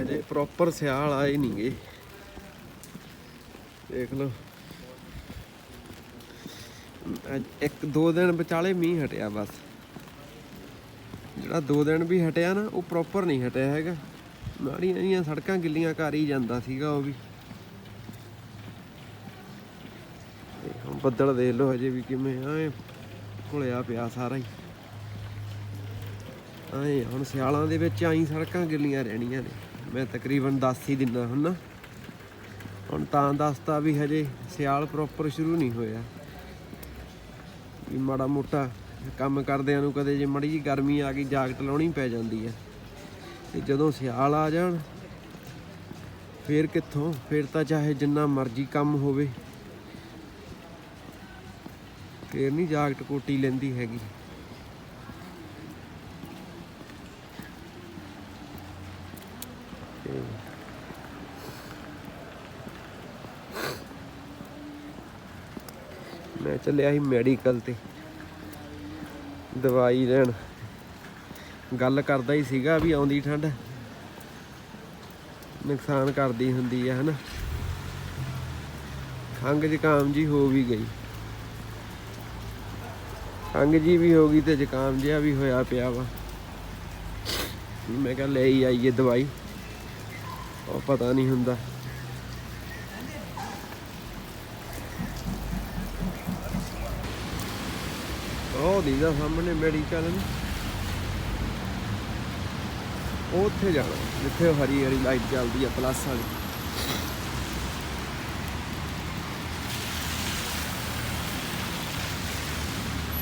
ਹਜੇ ਪ੍ਰੋਪਰ ਸਿਆਲ ਆਏ ਨਹੀਂ ਗੇ। ਦੇਖ ਲਓ। ਇੱਕ ਦੋ ਦਿਨ ਵਿਚਾਲੇ ਮੀਂਹ ਹਟਿਆ ਬਸ। ਜਿਹੜਾ ਦੋ ਦਿਨ ਵੀ ਹਟਿਆ ਨਾ, ਉਹ ਪ੍ਰੋਪਰ ਨਹੀਂ ਹਟਿਆ ਹੈਗਾ। ਮਾੜੀਆਂ ਜਿਹੀਆਂ ਸੜਕਾਂ ਗਿੱਲੀਆਂ ਕਰ ਹੀ ਜਾਂਦਾ ਸੀਗਾ ਉਹ ਵੀ। ਤੇ ਹੁਣ ਬੱਦਲ ਦੇਖ ਲਓ ਹਜੇ ਵੀ ਕਿਵੇਂ ਐ ਘੁਲਿਆ ਪਿਆ ਸਾਰਾ ਹੀ। ਐ ਹੁਣ ਸਿਆਲਾਂ ਦੇ ਵਿੱਚ ਆਈ ਸੜਕਾਂ ਗਿੱਲੀਆਂ ਰਹਿਣੀਆਂ ਨੇ। ਮੈਂ ਤਕਰੀਬਨ 10 ਹੀ ਦਿਨਾਂ ਹੁਣ ਹੁਣ ਤਾਂ ਦੱਸਤਾ ਵੀ ਹਜੇ ਸਿਆਲ ਪ੍ਰੋਪਰ ਸ਼ੁਰੂ ਨਹੀਂ ਹੋਇਆ। ਵੀ ਮਾੜਾ ਮੋਟਾ ਕੰਮ ਕਰਦਿਆਂ ਨੂੰ ਕਦੇ ਜੇ ਮੜੀ ਜੀ ਗਰਮੀ ਆ ਗਈ ਜਾਕਟ ਲਾਉਣੀ ਪੈ ਜਾਂਦੀ ਹੈ ਤੇ ਜਦੋਂ ਸਿਆਲ ਆ ਜਾਣ, ਫੇਰ ਕਿੱਥੋਂ? ਫੇਰ ਤਾਂ ਚਾਹੇ ਜਿੰਨਾ ਮਰਜ਼ੀ ਕੰਮ ਹੋਵੇ। ਫੇਰ ਨਹੀਂ ਜਾਕਟ ਕੋਟੀ ਲੈਂਦੀ ਹੈਗੀ। ਮੈਂ ਚੱਲਿਆ ਸੀ ਮੈਡੀਕਲ ਤੇ। ਦਵਾਈ ਲੈਣ। ਗੱਲ ਕਰਦਾ ਹੀ ਸੀਗਾ ਵੀ ਆਉਂਦੀ ਠੰਡ। ਨੁਕਸਾਨ ਕਰਦੀ ਹੁੰਦੀ ਆ, ਹਨਾ? ਖੰਗ ਜ਼ੁਕਾਮ ਜੀ ਹੋ ਵੀ ਗਈ। ਖੰਗ ਜੀ ਵੀ ਹੋ ਗਈ ਤੇ ਜ਼ੁਕਾਮ ਜਿਹਾ ਵੀ ਹੋਇਆ ਪਿਆ ਵਾ। ਮੈਂ ਕਿਹਾ ਲੈ ਹੀ ਆਈਏ ਦਵਾਈ। ਉਹ ਪਤਾ ਨਹੀਂ ਹੁੰਦਾ। ਉਹ ਦੀਦਾ ਸਾਹਮਣੇ ਮੈਡੀਕਲ ਨੇ। ਉਹ ਉੱਥੇ ਜਾਣਾ, ਜਿੱਥੇ ਹਰੀ ਹਰੀ ਲਾਈਟ ਚੱਲਦੀ ਆ ਪਲੱਸ ਵਾਲੀ।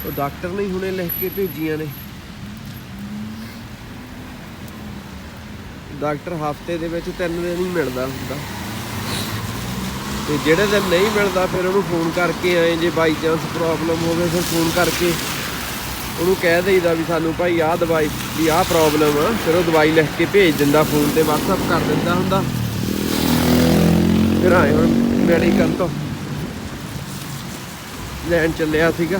ਉਹ ਡਾਕਟਰ ਨੇ ਹੁਣੇ ਲਿਖ ਕੇ ਭੇਜੀਆਂ ਨੇ। ਡਾਕਟਰ ਹਫ਼ਤੇ ਦੇ ਵਿੱਚ ਤਿੰਨ ਦਿਨ ਹੀ ਮਿਲਦਾ ਹੁੰਦਾ। ਤੇ ਜਿਹੜੇ ਦਿਨ ਨਹੀਂ ਮਿਲਦਾ, ਫਿਰ ਉਹਨੂੰ ਫੋਨ ਕਰਕੇ ਆਏ, ਜੇ ਬਾਈ ਚਾਂਸ ਪ੍ਰੋਬਲਮ ਹੋਵੇ, ਫਿਰ ਫੋਨ ਕਰਕੇ ਉਹਨੂੰ ਕਹਿ ਦੇਈਦਾ ਵੀ ਸਾਨੂੰ ਭਾਈ ਆਹ ਦਵਾਈ ਦੀ ਆਹ ਪ੍ਰੋਬਲਮ ਆ, ਫਿਰ ਉਹ ਦਵਾਈ ਲਿਖ ਕੇ ਭੇਜ ਦਿੰਦਾ ਫੋਨ ਤੇ, WhatsApp ਕਰ ਦਿੰਦਾ ਹੁੰਦਾ। ਫਿਰ ਆਏ ਹੁਣ ਮੈਡੀਕਲ ਤੋਂ। ਲੈਣ ਚੱਲਿਆ ਸੀਗਾ।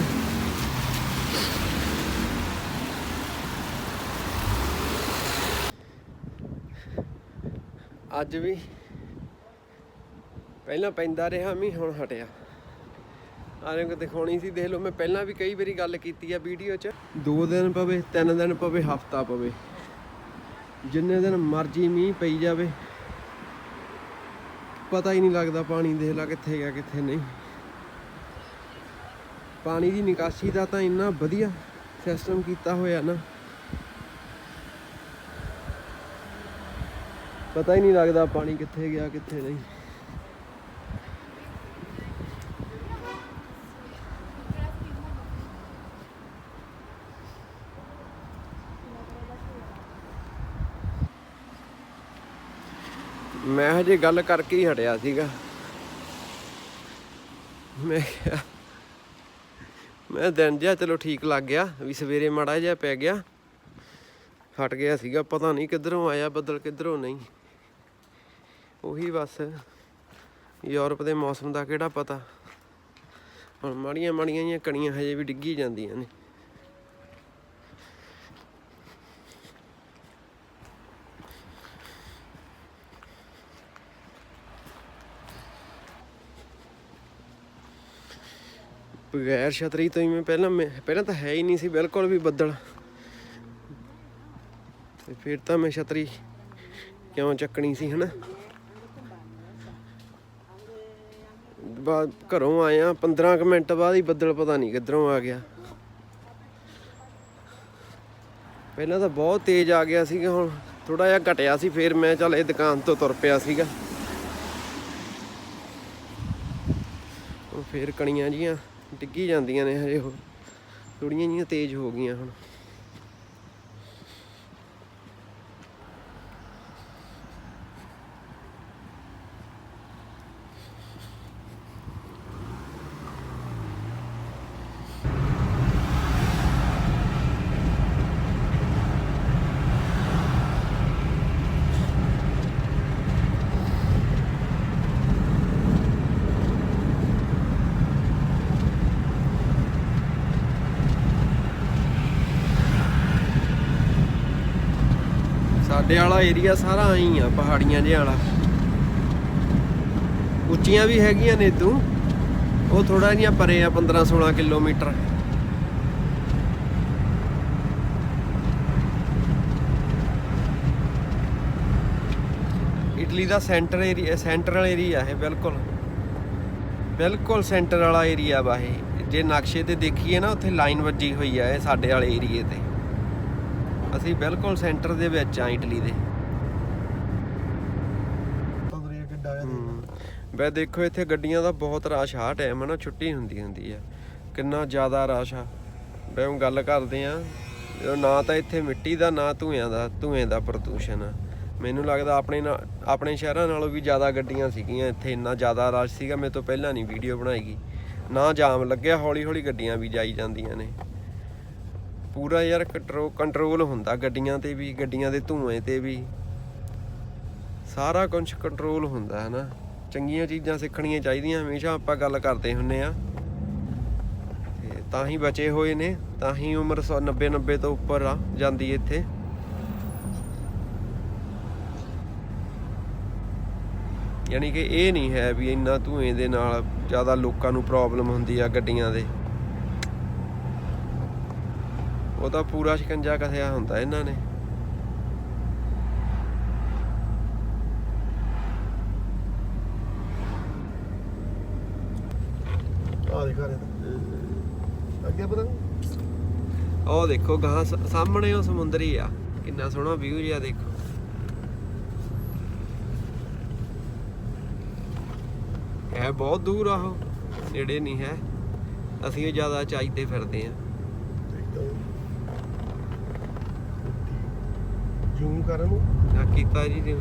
ਅੱਜ ਵੀ ਪਹਿਲਾਂ ਪੈਂਦਾ ਰਿਹਾ, ਮੀਂਹ ਹੁਣ ਹਟਿਆ। ਆਰੇ ਕੋ ਦਿਖਾਉਣੀ ਸੀ, ਦੇਖ ਲਓ, ਮੈਂ ਪਹਿਲਾਂ ਵੀ ਕਈ ਵਾਰੀ ਗੱਲ ਕੀਤੀ ਆ ਵੀਡੀਓ 'ਚ। ਦੋ ਦਿਨ ਪਵੇ, ਤਿੰਨ ਦਿਨ ਪਵੇ, ਹਫਤਾ ਪਵੇ। ਜਿੰਨੇ ਦਿਨ ਮਰਜ਼ੀ ਮੀਂਹ ਪਈ ਜਾਵੇ। ਪਤਾ ਹੀ ਨਹੀਂ ਲੱਗਦਾ ਪਾਣੀ ਦੇਖ ਲਾ ਕਿੱਥੇ ਗਿਆ, ਕਿੱਥੇ ਨਹੀਂ। ਪਾਣੀ ਦੀ ਨਿਕਾਸੀ ਦਾ ਤਾਂ ਇੰਨਾ ਵਧੀਆ ਸਿਸਟਮ ਕੀਤਾ ਹੋਇਆ ਨਾ। ਪਤਾ ਹੀ ਨਹੀਂ ਲੱਗਦਾ ਪਾਣੀ ਕਿੱਥੇ ਗਿਆ, ਕਿੱਥੇ ਨਹੀਂ। ਮੈਂ ਹਜੇ ਗੱਲ ਕਰਕੇ ਹੀ ਹਟਿਆ ਸੀਗਾ। ਮੈਂ ਕਿਹਾ, ਮੈਂ ਦਿਨ ਜਿਹਾ ਚਲੋ ਠੀਕ ਲੱਗ ਗਿਆ, ਵੀ ਸਵੇਰੇ ਮਾੜਾ ਜਿਹਾ ਪੈ ਗਿਆ। ਹਟ ਗਿਆ ਸੀਗਾ, ਪਤਾ ਨਹੀਂ ਕਿੱਧਰੋਂ ਆਇਆ ਬੱਦਲ, ਕਿੱਧਰੋਂ ਨਹੀਂ। ਉਹੀ ਬਸ, ਯੂਰਪ ਦੇ ਮੌਸਮ ਦਾ ਕਿਹੜਾ ਪਤਾ। ਹੁਣ ਮਾੜੀਆਂ ਮਾੜੀਆਂ ਜਿਹੀਆਂ ਕਣੀਆਂ ਹਜੇ ਵੀ ਡਿੱਗੀ ਜਾਂਦੀਆਂ ਨੇ। ਬਗੈਰ ਛਤਰੀ ਤੋਂ ਹੀ ਮੈਂ ਪਹਿਲਾਂ ਮੈਂ ਪਹਿਲਾਂ ਤਾਂ ਹੈ ਹੀ ਨਹੀਂ ਸੀ, ਬਿਲਕੁਲ ਵੀ ਬੱਦਲ। ਤੇ ਫਿਰ ਤਾਂ ਮੈਂ ਛਤਰੀ ਕਿਉਂ ਚੱਕਣੀ ਸੀ, ਹਨਾ? ਬਾਅਦ ਘਰੋਂ ਆਇਆ 15 ਕੁ ਮਿੰਟ ਬਾਅਦ ਹੀ ਬੱਦਲ ਪਤਾ ਨਹੀਂ ਕਿੱਧਰੋਂ ਆ ਗਿਆ। ਪਹਿਲਾਂ ਤਾਂ ਬਹੁਤ ਤੇਜ਼ ਆ ਗਿਆ ਸੀਗਾ, ਹੁਣ ਥੋੜਾ ਜਿਹਾ ਘਟਿਆ ਸੀ, ਫਿਰ ਮੈਂ ਚੱਲ ਇਹ ਦੁਕਾਨ ਤੋਂ ਤੁਰ ਪਿਆ ਸੀਗਾ। ਹੁਣ ਫੇਰ ਕਣੀਆਂ ਜੀਆਂ ਡਿੱਗੀ ਜਾਂਦੀਆਂ ਨੇ ਹਜੇ ਉਹ। ਥੋੜੀਆਂ ਜੀਆਂ ਤੇਜ਼ ਹੋ ਗਈਆਂ ਹੁਣ। ਪਟਿਆਲਾ ਏਰੀਆ ਸਾਰਾ ਆਈ ਆ, ਪਹਾੜੀਆਂ ਜਿਹਾ ਵਾਲਾ। ਉੱਚੀਆਂ ਵੀ ਹੈਗੀਆਂ ਨੇ ਤੂੰ ਉਹ ਥੋੜਾ ਜਿਹਾ ਪਰੇ ਆ 15 16 ਕਿਲੋਮੀਟਰ। ਇਟਲੀ ਦਾ ਸੈਂਟਰ ਏਰੀਆ ਸੈਂਟਰਲ ਏਰੀਆ ਹੈ ਬਿਲਕੁਲ। ਬਿਲਕੁਲ ਸੈਂਟਰ ਵਾਲਾ ਏਰੀਆ ਵਾ ਇਹ। ਜੇ ਨਕਸ਼ੇ ਤੇ ਦੇਖੀਏ ਨਾ, ਉੱਥੇ ਲਾਈਨ ਵੱਜੀ ਹੋਈ ਆ, ਇਹ ਸਾਡੇ ਵਾਲੇ ਏਰੀਏ ਤੇ। ਅਸੀਂ ਬਿਲਕੁਲ ਸੈਂਟਰ ਦੇ ਵਿੱਚ ਆ ਇਟਲੀ ਦੇ। ਕਿੱਡਾ ਆ ਵੈ ਦੇਖੋ ਇੱਥੇ ਗੱਡੀਆਂ ਦਾ ਬਹੁਤ ਰਸ਼ ਆ ਟਾਈਮ ਨਾ ਛੁੱਟੀ ਹੁੰਦੀ ਹੁੰਦੀ ਆ ਕਿੰਨਾ ਜ਼ਿਆਦਾ ਰਸ਼ ਆ। ਵੈ ਹੁਣ ਗੱਲ ਕਰਦੇ ਆ ਨਾ ਤਾਂ ਇੱਥੇ ਮਿੱਟੀ ਦਾ ਨਾ ਧੂਆਂ ਦਾ ਧੂਏ ਦਾ ਪ੍ਰਦੂਸ਼ਣ ਆ। ਮੈਨੂੰ ਲੱਗਦਾ ਆਪਣੇ ਨਾਲ ਆਪਣੇ ਸ਼ਹਿਰਾਂ ਨਾਲੋਂ ਵੀ ਜ਼ਿਆਦਾ ਗੱਡੀਆਂ ਸੀਗੀਆਂ ਇੱਥੇ ਇੰਨਾ ਜ਼ਿਆਦਾ ਰਸ਼ ਸੀਗਾ ਮੇਰੇ ਤੋਂ ਪਹਿਲਾਂ ਨਹੀਂ ਵੀਡੀਓ ਬਣਾਈ ਗਈ। ਨਾ ਜਾਮ ਲੱਗਿਆ ਹੌਲੀ ਹੌਲੀ ਗੱਡੀਆਂ ਵੀ ਜਾਈ ਜਾਂਦੀਆਂ ਨੇ। ਪੂਰਾ ਯਾਰ ਕੰਟਰੋਲ ਹੁੰਦਾ ਗੱਡੀਆਂ ਤੇ ਵੀ, ਗੱਡੀਆਂ ਦੇ ਧੂਏ ਤੇ ਵੀ। ਸਾਰਾ ਕੁਝ ਕੰਟਰੋਲ ਹੁੰਦਾ ਹੈ ਨਾ ਚੰਗੀਆਂ ਚੀਜ਼ਾਂ ਸਿੱਖਣੀਆਂ ਚਾਹੀਦੀਆਂ, ਹਮੇਸ਼ਾ ਆਪਾਂ ਗੱਲ ਕਰਦੇ ਹੁੰਨੇ ਆ। ਤੇ ਤਾਂ ਹੀ ਬਚੇ ਹੋਏ ਨੇ, ਤਾਂ ਹੀ ਉਮਰ 90 90 ਤੋਂ ਉੱਪਰ ਆ, ਜਾਂਦੀ ਇੱਥੇ। ਯਾਨੀ ਕਿ ਇਹ ਨਹੀਂ ਹੈ ਵੀ ਇੰਨਾ ਧੂਏ ਦੇ ਨਾਲ ਜ਼ਿਆਦਾ ਲੋਕਾਂ ਨੂੰ ਪ੍ਰੋਬਲਮ ਹੁੰਦੀ ਆ ਗੱਡੀਆਂ ਦੇ। ਉਹ ਤਾਂ ਪੂਰਾ ਸ਼ਿਕੰਜਾ ਕਸਿਆ ਹੁੰਦਾ ਇਹਨਾਂ ਨੇ। ਆ ਅੱਗੇ ਪਤਾ ਉਹ ਦੇਖੋ ਗਾਂ ਸਾਹਮਣੇ ਉਹ ਸਮੁੰਦਰੀ ਆ। ਕਿੰਨਾ ਸੋਹਣਾ ਵਿਊ ਜਿਆ ਦੇਖੋ। ਹੈ ਬਹੁਤ ਦੂਰ ਆ ਉਹ। ਨੇੜੇ ਨਹੀਂ ਹੈ। ਅਸੀਂ ਜ਼ਿਆਦਾ ਤੇ ਫਿਰਦੇ ਆ। ਜੂਮ ਕਰਨ ਨੂੰ। ਆ ਕੀਤਾ ਜੀ ਜੀ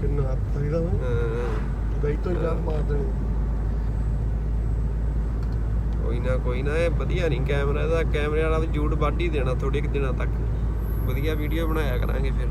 ਕਿੰਨਾ ਹੱਥ ਇਹਦਾ ਹਾਂ, ਗਈ ਤੋਂ ਜਾਨ ਮਾਰ ਦੇਣੀ। ਕੋਈ ਨਾ ਕੋਈ ਨਾ ਇਹ ਵਧੀਆ ਨਹੀਂ ਕੈਮਰਾ ਇਹਦਾ ਕੈਮਰੇ ਵਾਲਾ ਵੀ ਜੂੜ ਵੱਢ ਹੀ ਦੇਣਾ ਥੋੜੇ ਕੁ ਦਿਨਾਂ ਤੱਕ। ਵਧੀਆ ਵੀਡੀਓ ਬਣਾਇਆ ਕਰਾਂਗੇ ਫਿਰ।